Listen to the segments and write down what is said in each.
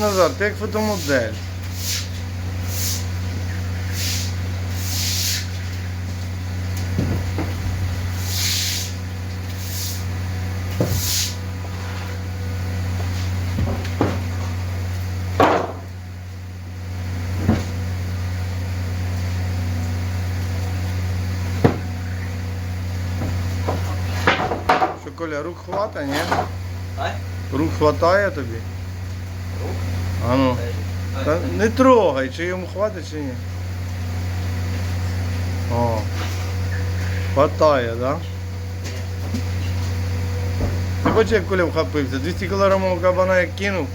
Назар, ти як фотомодель. Коля, рук хвата, ні? А? Рук хватає тобі? А ну. Та не трогай, чи йому хватить, чи ні. О. Хватає, да? Ти бачиш, як Коля вхопився? 200 кілограмового кабана як кинув.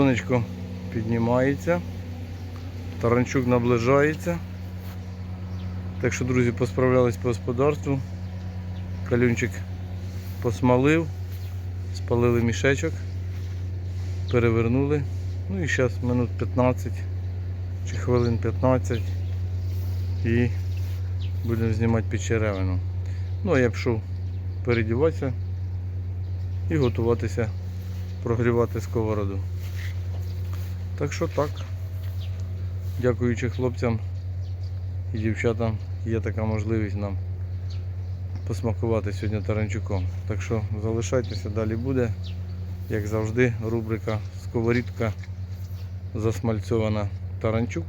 Сонечко піднімається, таранчук наближається. Так що, друзі, посправлялись по господарству. Калюнчик посмалив, спалили мішечок, перевернули. Ну і зараз минут 15 чи хвилин 15 і будемо знімати печеревину. Ну а я пішов передіватися і готуватися прогрівати сковороду. Так що так. Дякуючи хлопцям і дівчатам є така можливість нам посмакувати сьогодні таранчуком. Так що залишайтеся, далі буде. Як завжди, рубрика Сковорідка засмальцьована таранчук.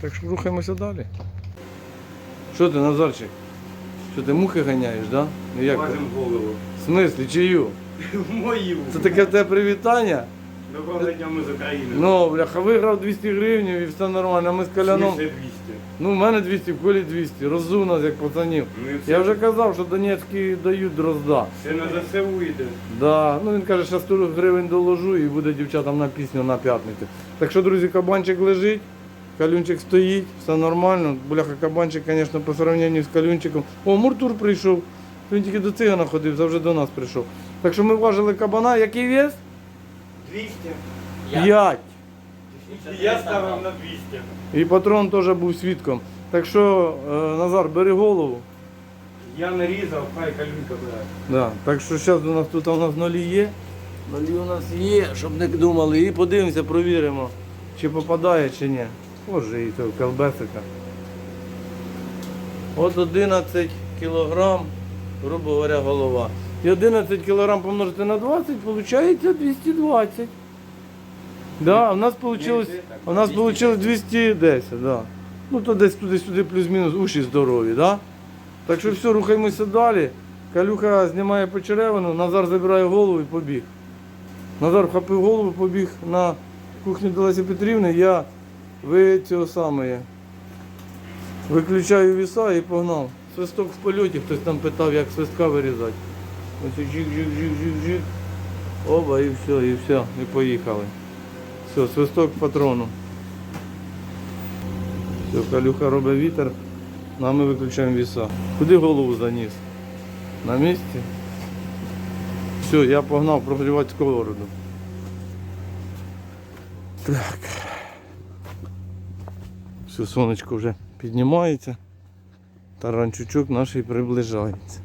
Так що рухаємося далі. Що ти, Назарчик? Що ти мухи ганяєш, да? Ну як? ти? Голову. В смислі, чию? Мою. Це таке в тебе привітання? Доброго дня ми з України. Ну, бляха, виграв 200 гривень і все нормально. Ми з Коляном. Це 200. Ну, в мене 200, в колі 200. Розув нас, як пацанів. Ну, і все. Я вже казав, що Донецькі дають дрозда. Це на ЗСУ йде. Да. Ну він каже, що 100 гривень доложу і буде дівчатам на пісню на п'ятницю. Так що, друзі, кабанчик лежить, калюнчик стоїть, все нормально. Бляха, кабанчик, звісно, по сравненню з калюнчиком. О, Муртур прийшов. Він тільки до цигана ходив, завжди до нас прийшов. Так що ми важили кабана. Який вес? 200. П'ять. І я ставив на 200. І патрон теж був свідком. Так що, е, Назар, бери голову. Я нарізав, хай калюнька бере. Да. Так що зараз у нас тут у нас нолі є. Нолі у нас є, щоб не думали. І подивимося, провіримо, чи попадає, чи ні. Боже, і то колбесика. От 11 кілограм, грубо говоря, голова. І 11 кілограм помножити на 20, виходить 220. Да, у нас вийшло, у нас вийшло 210, да. Ну то десь туди-сюди плюс-мінус уші здорові, да? Так що все, рухаємося далі. Калюха знімає почеревину, Назар забирає голову і побіг. Назар вхопив голову, побіг на кухню до Лесі Петрівни, я ви цього саме. Виключаю віса і погнав. Свисток в польоті, хтось там питав, як свистка вирізати. Ось жик, жик, жик, жик, жик. Оба і все, і все, і поїхали. Все, свисток патрону. Все, калюха робить вітер, ну, а ми виключаємо віса. Куди голову заніс? На місці? Все, я погнав прогрівати сковороду. Так. Все, сонечко вже піднімається. Таранчучок наш приближається.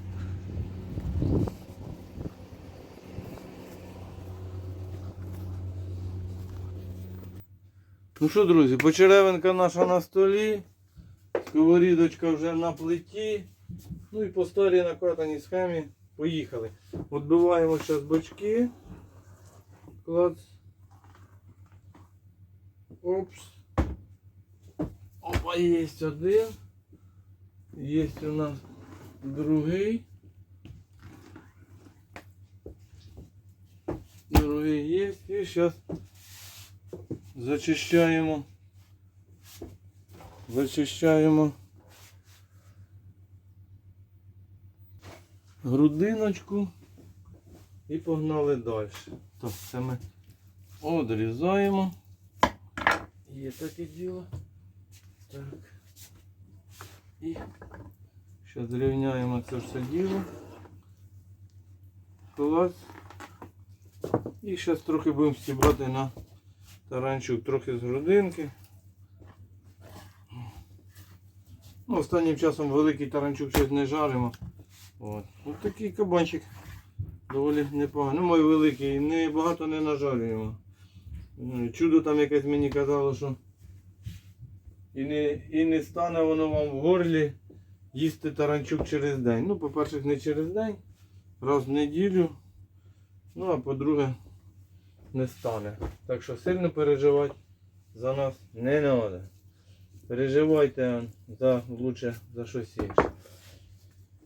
Ну що, друзі, почеревинка наша на столі, сковорідочка вже на плиті. Ну і по старій накатаній схемі поїхали. Отбиваємо зараз бочки. Клац. Опс. Опа, є один. Є у нас другий. Другий є. І зараз зачищаємо. Зачищаємо грудиночку і погнали далі. Так, це ми одрізаємо. Є таке діло. Так. І зараз зрівняємо це все діло. Клас. І зараз трохи будемо стібати на таранчук, трохи з грудинки. Ну, останнім часом великий таранчук щось не жаримо. От. Ось такий кабанчик доволі непоганий. Ну, мой великий, не, багато не нажарюємо. Ну, Чудо там якесь мені казало, що і не, і не стане воно вам в горлі їсти таранчук через день. Ну, по-перше, не через день, раз в неділю. Ну, а по-друге, не стане. Так що сильно переживати за нас не треба. Переживайте за лучше за щось інше.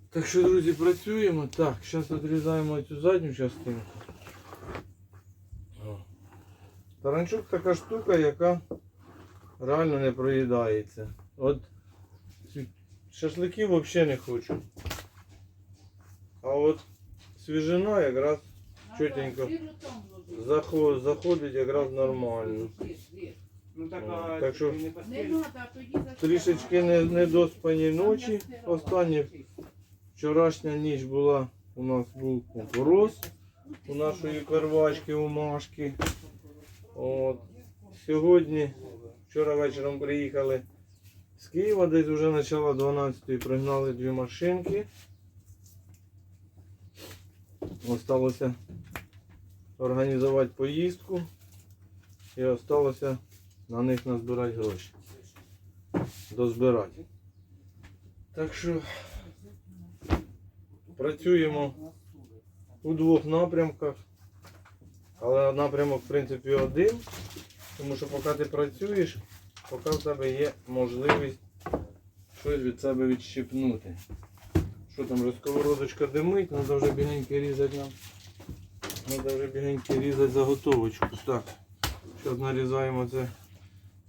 Так що, друзі, працюємо. Так, зараз відрізаємо цю задню частинку. Таранчук така штука, яка реально не проїдається. От шашликів взагалі не хочу. А от свіжина якраз чотенько заход- заходить якраз нормально. Ну так, а так що- не Не тоді за Трішечки не, не доспані ночі. Останні вчорашня ніч була у нас був купорос у нашої первачки у Машки. От. Сьогодні, вчора вечором приїхали з Києва, десь вже почало 12-ї, пригнали дві машинки. Осталося організувати поїздку і осталося на них назбирати гроші. Дозбирати. Так що працюємо у двох напрямках. Але напрямок, в принципі, один. Тому що поки ти працюєш, поки в тебе є можливість щось від себе відщипнути. Що там, вже сковородочка димить, треба вже бігенько різати нам. Треба вже бігенько різати заготовочку. Так, зараз нарізаємо це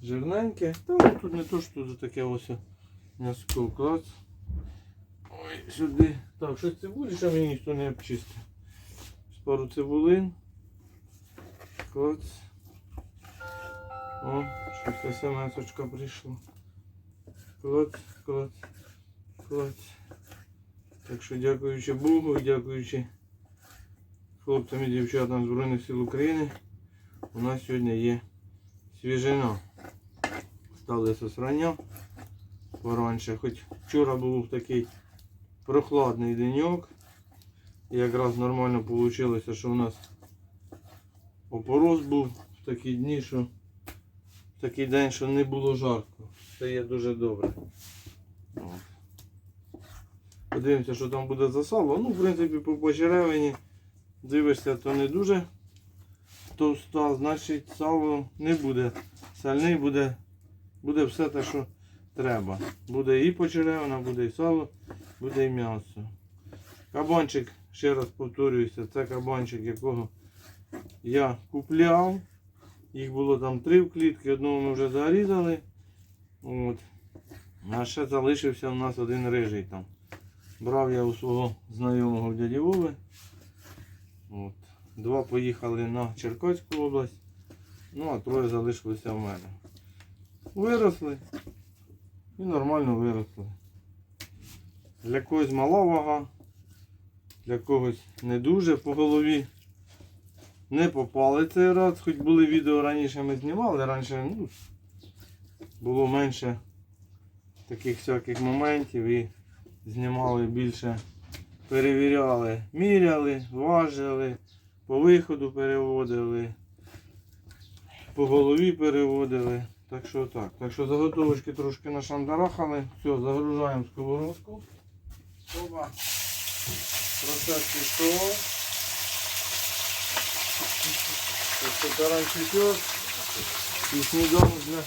жирненьке. Та тут не то, що тут таке ось м'яско клац. Ой, сюди. Так, щось цибулі, що мені ніхто не обчистив. Пару цибулин. Клац. О, щось смс-очка прийшла. Клац, клац, клац. Так що дякуючи Богу, дякуючи хлопцям і дівчатам Збройних сил України, у нас сьогодні є свіжина. Стали сосрання пораньше. Хоч вчора був такий прохладний деньок. Якраз нормально вийшло, що у нас опорос був в такі дні, що в такий день, що не було жарко. Це є дуже добре. Подивимося, що там буде за сало. Ну, в принципі, по почеревині дивишся, то не дуже товста, значить сало не буде сальний, буде, буде все те, що треба. Буде і почеревина, буде і сало, буде і м'ясо. Кабанчик, ще раз повторююся, це кабанчик, якого я купляв. Їх було там три в клітки, одного ми вже зарізали. От. А ще залишився у нас один рижий там. Брав я у свого знайомого в дяді Вови. От. Два поїхали на Черкаську область, ну а троє залишилися в мене. Виросли і нормально виросли. Для когось мала вага, для когось не дуже по голові. Не попали цей раз, хоч були відео раніше ми знімали, раніше ну, було менше таких всяких моментів і знімали більше, перевіряли, міряли, важили, по виходу переводили, по голові переводили. Так що так. Так що заготовочки трошки нашандарахали. Все, загружаємо сковородку. Опа. Процес пішов. Цвітет. І сніданок для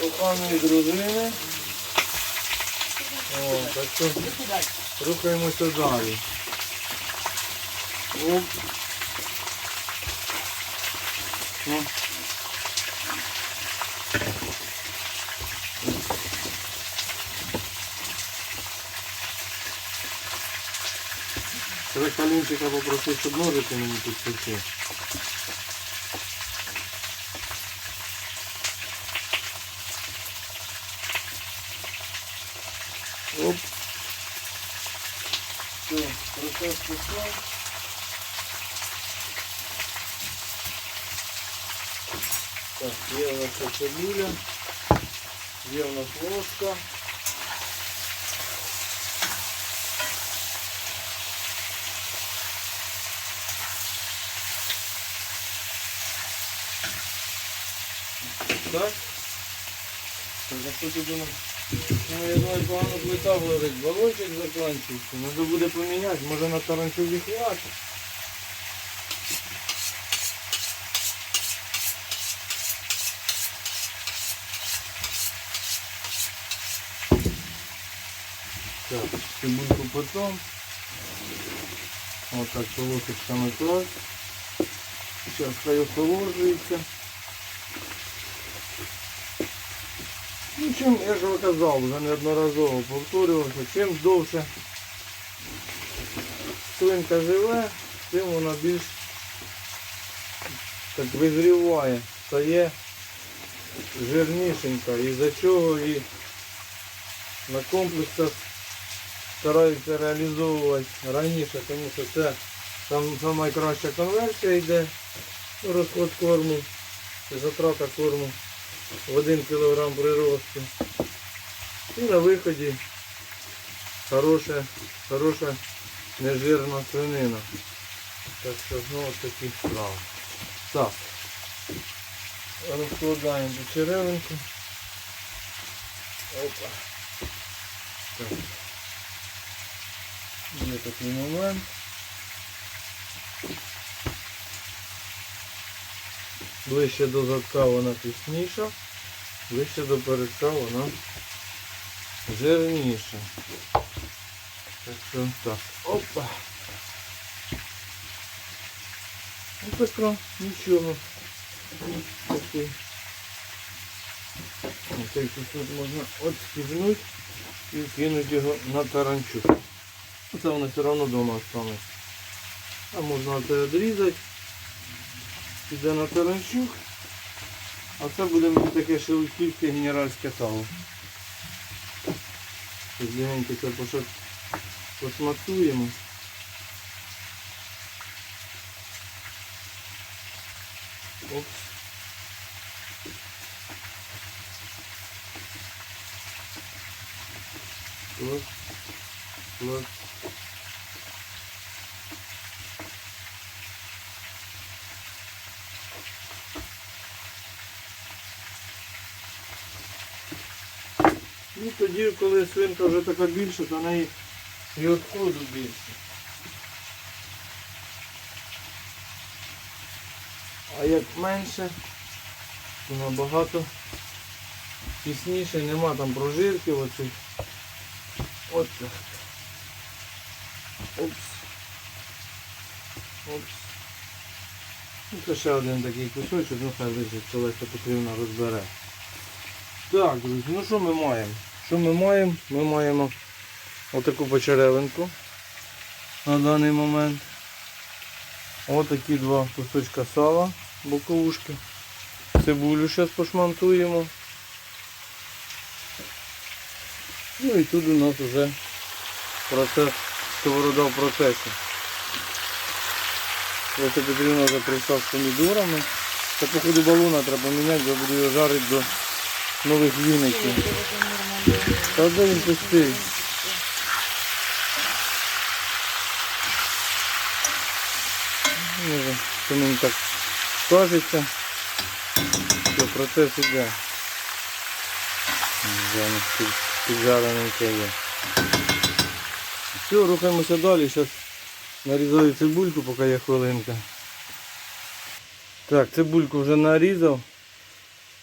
коханої дружини. О, так що рухаємося далі. Оп. Ну. Треба Калінчика попросив, щоб ножики мені підпустив. Оп. Все, процес пішов. Так, є у нас ця цибуля, є у нас ложка. Так. Так, а що тут у нас? Ну, я думаю, погано плита горить, балончик закінчився. Треба буде поміняти, може на таранчугі хватить. Так, цибульку потом. Вот так полосочками класть. Сейчас хай охолоджується. Ну, чим, я ж казав, вже неодноразово повторювався, чим довше свинка живе, тим вона більш так визріває, стає жирнішенька, і за чого і на комплексах стараються реалізовувати раніше, тому що це там найкраща конверсія йде, розход корму, затрата корму в 1 кг приросту. І на виході хороша, хороша нежирна свинина. Так що знову такі справи. Так. Розкладаємо по черевинку. Опа. Так. Є такий момент. Ближче до задка вона пісніша, ближче до передка вона жирніша. Так що так. Опа. Ось така, нічого. Такий. Цей кусок можна отстігнути і кинути його на таранчук. Це воно все одно вдома останеться. А можна це відрізати. Піде на таранчук. А це буде мені таке шелудьківське генеральське сало. Ось Легенько це поша- посмакуємо. Опс. Клас. Клас. І тоді, коли свинка вже така більша, то неї і відходу більше. А як менше, то набагато тісніше, нема там прожирки оцих. От. Опс. Опс. Ну, це ще один такий кусочок, ну хай лежить, це Петрівна розбере. Так, друзі, ну що ми маємо? Що ми маємо? Ми маємо отаку почеревинку на даний момент. Отакі два кусочка сала, боковушки. Цибулю зараз пошмантуємо. Ну і тут у нас вже процес, сковорода в процесі. Петрівна вже прийшла з помідорами. Це походу балона треба міняти, бо буду його жарити до нових віників. Та де він пустий? Може, це мені так кажеться, що процес іде. Воно піджарененьке є. Все, рухаємося далі. Зараз нарізаю цибульку, поки є хвилинка. Так, цибульку вже нарізав.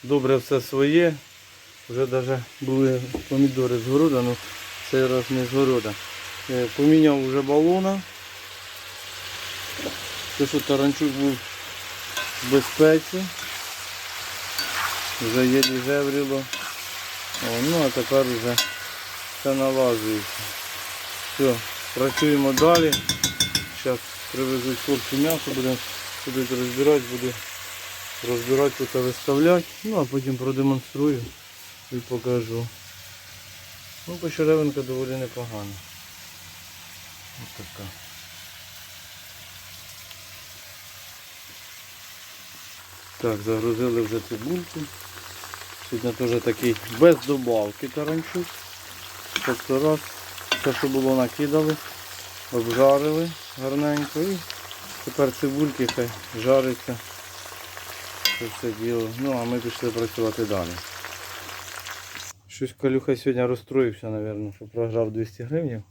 Добре все своє. Вже навіть були помідори з города, але цей раз не з города. Е, Поміняв вже балона. Те, що таранчук був в безпеці. Вже єлі жевріло. Ну а тепер вже все налазується. Все, працюємо далі. Зараз привезуть хлопці м'ясо, будемо будуть розбирати, буду розбирати тут виставляти. Ну а потім продемонструю і покажу. Ну, почеревинка доволі непогана. Ось така. Так, загрузили вже цибульку. Сьогодні теж такий без добавки таранчук. Тобто раз, все, що було накидали, обжарили гарненько і тепер цибульки жариться. Це все діло. Ну, а ми пішли працювати далі. Щось Калюха сьогодні розстроївся, мабуть, що програв 200 гривень.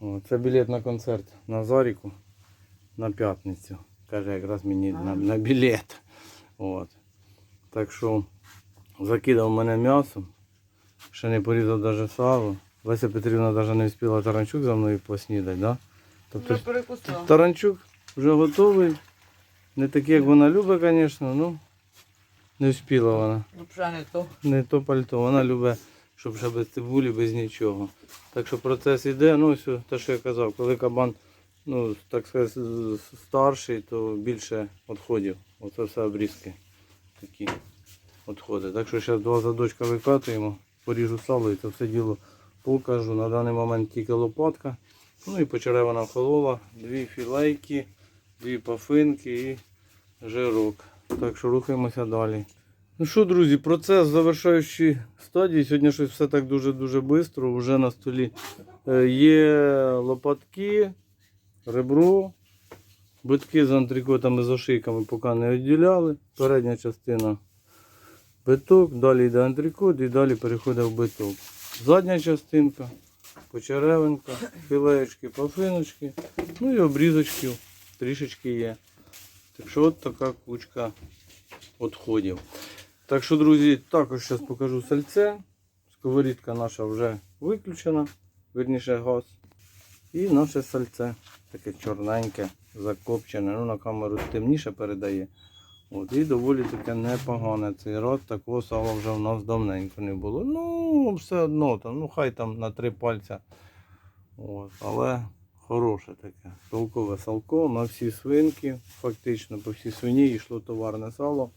О, Це білет на концерт на Заріку на п'ятницю. Каже, якраз мені на, на білет. От. Так що закидав мене м'ясом, ще не порізав навіть сало. Леся Петрівна навіть не встигла таранчук за мною поснідати. Да? Тобто таранчук вже готовий. Не такий, як вона любить, звісно, ну не встигла вона. Взагалі не то. Не то пальто. Вона любить, щоб ще без цибулі, без нічого. Так що процес йде, ну ось те, що я казав, коли кабан, ну, так сказати, старший, то більше відходів. Оце все обрізки такі відходи. Так що зараз два задочка викатуємо, поріжу сало і це все діло покажу. На даний момент тільки лопатка. Ну і почеревана охолола, дві філейки, дві пафинки і жирок. Так що рухаємося далі. Ну що, друзі, процес завершаючий стадії. Сьогодні щось все так дуже-дуже швидко. Вже на столі е, є лопатки, ребро, битки з антрикотами, з ошийками поки не відділяли. Передня частина биток, далі йде антрикот і далі переходить в биток. Задня частинка, почеревинка, філеєчки, пафиночки, ну і обрізочки трішечки є. Так що от така кучка відходів. Так що, друзі, також зараз покажу сальце. Сковорідка наша вже виключена, верніше газ. І наше сальце таке чорненьке, закопчене. Ну, на камеру темніше передає. От, і доволі таке непогане. Цей рот такого сала вже в нас давненько не було. Ну, все одно, там, ну хай там на три пальця. От, але хороше таке. Толкове салко на всі свинки, фактично по всій свині йшло товарне сало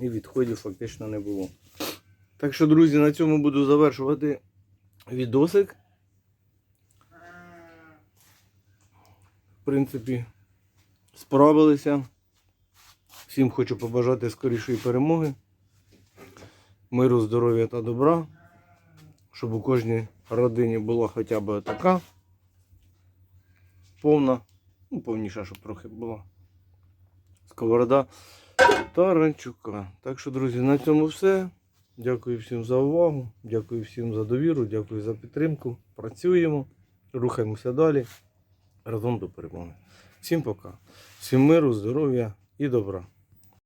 і відходів фактично не було. Так що, друзі, на цьому буду завершувати відосик. В принципі, справилися. Всім хочу побажати скорішої перемоги, миру, здоров'я та добра, щоб у кожній родині була хоча б така повна, ну повніша, щоб трохи була сковорода Таранчука. Так що, друзі, на цьому все. Дякую всім за увагу, дякую всім за довіру, дякую за підтримку. Працюємо, рухаємося далі. Разом до перемоги. Всім пока. Всім миру, здоров'я і добра.